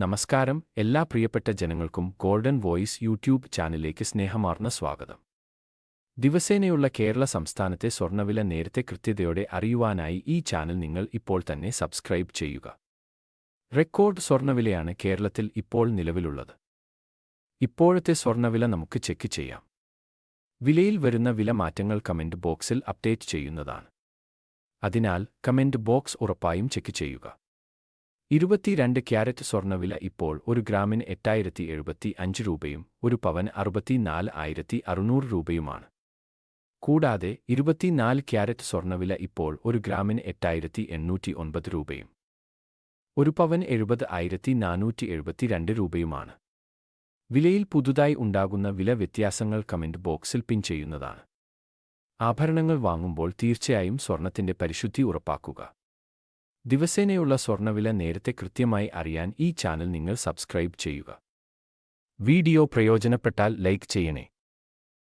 നമസ്കാരം. എല്ലാ പ്രിയപ്പെട്ട ജനങ്ങൾക്കും ഗോൾഡൻ വോയിസ് യൂട്യൂബ് ചാനലിലേക്ക് സ്നേഹമാർന്ന സ്വാഗതം. ദിവസേനയുള്ള കേരള സംസ്ഥാനത്തെ സ്വർണവില നേരത്തെ കൃത്യതയോടെ അറിയുവാനായി ഈ ചാനൽ നിങ്ങൾ ഇപ്പോൾ തന്നെ സബ്സ്ക്രൈബ് ചെയ്യുക. റെക്കോർഡ് സ്വർണവിലയാണ് കേരളത്തിൽ ഇപ്പോൾ നിലവിലുള്ളത്. ഇപ്പോഴത്തെ സ്വർണവില നമുക്ക് ചെക്ക് ചെയ്യാം. വിലയിൽ വരുന്ന വില മാറ്റങ്ങൾ കമന്റ് ബോക്സിൽ അപ്ഡേറ്റ് ചെയ്യുന്നതാണ്. അതിനാൽ കമന്റ് ബോക്സ് ഉറപ്പായും ചെക്ക് ചെയ്യുക. ഇരുപത്തിരണ്ട് ക്യാരറ്റ് സ്വർണവില ഇപ്പോൾ ഒരു ഗ്രാമിന് എട്ടായിരത്തി എഴുപത്തി അഞ്ച് രൂപയും ഒരു പവന് അറുപത്തിനാല് ആയിരത്തി അറുന്നൂറ് രൂപയുമാണ്. കൂടാതെ ഇരുപത്തിനാല് ക്യാരറ്റ് സ്വർണവില ഇപ്പോൾ ഒരു ഗ്രാമിന് എട്ടായിരത്തി എണ്ണൂറ്റി ഒൻപത് രൂപയും ഒരു പവൻ എഴുപത് ആയിരത്തി നാനൂറ്റി എഴുപത്തിരണ്ട് രൂപയുമാണ്. വിലയിൽ പുതുതായി ഉണ്ടാകുന്ന വില വ്യത്യാസങ്ങൾ കമന്റ് ബോക്സിൽ പിൻ ചെയ്യുന്നതാണ്. ആഭരണങ്ങൾ വാങ്ങുമ്പോൾ തീർച്ചയായും സ്വർണത്തിന്റെ പരിശുദ്ധി ഉറപ്പാക്കുക. ദിവസേനയുള്ള സ്വർണവില നേരത്തെ കൃത്യമായി അറിയാൻ ഈ ചാനൽ നിങ്ങൾ സബ്സ്ക്രൈബ് ചെയ്യുക. വീഡിയോ പ്രയോജനപ്പെട്ടാൽ ലൈക്ക് ചെയ്യണേ.